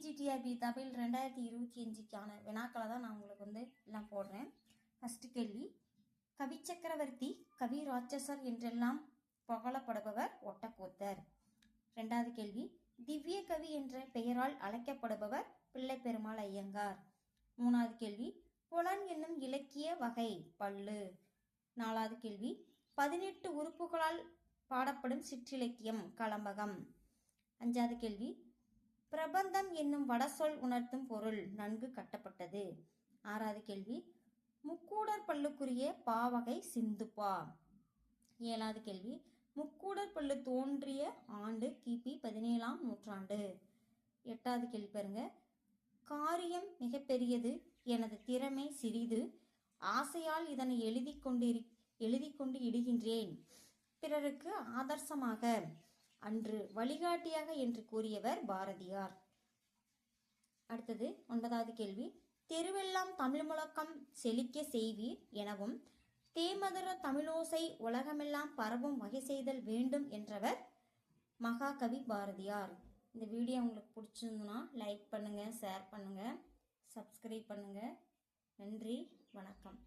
டிபிஜிடிஆர்பி தமிழ் ரெண்டாயிரத்தி இருபத்தி அஞ்சுக்கான வினாக்களை தான் நான் உங்களுக்கு வந்து எல்லாம் போடுறேன். ஃபஸ்ட்டு கேள்வி. கவி சக்கரவர்த்தி கவி ராட்சசர் என்றெல்லாம் புகழப்படுபவர் ஒட்டக்கூத்தர். ரெண்டாவது கேள்வி. திவ்ய கவி என்ற பெயரால் அழைக்கப்படுபவர் பிள்ளை பெருமாள் ஐயங்கார். மூணாவது கேள்வி. புலன் என்னும் இலக்கிய வகை பல்லு. நாலாவது கேள்வி. பதினெட்டு உறுப்புகளால் பாடப்படும் சிற்றிலக்கியம் கலம்பகம். அஞ்சாவது கேள்வி. பிரபந்தம் என்னும் வடசொல் உணர்த்தும் பொருள் நன்கு கட்டப்பட்டது. ஆறாவது கேள்வி. முக்கூடர் பல்லுக்குரிய பாவகை சிந்துப்பா ஏழாவது கேள்வி. முக்கூடர் பல்லு தோன்றிய ஆண்டு கிபி பதினேழாம் நூற்றாண்டு. எட்டாவது கேள்வி பாருங்க. காரியம் மிகப்பெரியது எனது திறமை சிறிது ஆசையால் இதனை எழுதி கொண்டு எழுதி கொண்டு இடுகின்றேன். பிறருக்கு ஆதர்சமாக அன்று வழிகாட்டியாக என்று கூறியவர் பாரதியார். அடுத்தது ஒன்பதாவது கேள்வி. தெருவெல்லாம் தமிழ் முழக்கம் செழிக்க செய்வீர் எனவும் தேமதுர தமிழோசை உலகமெல்லாம் பரவும் வகை செய்தல் வேண்டும் என்றவர் மகாகவி பாரதியார். இந்த வீடியோ உங்களுக்கு பிடிச்சிருந்துன்னா லைக் பண்ணுங்கள் ஷேர் பண்ணுங்கள் சப்ஸ்கிரைப் பண்ணுங்கள் நன்றி வணக்கம்.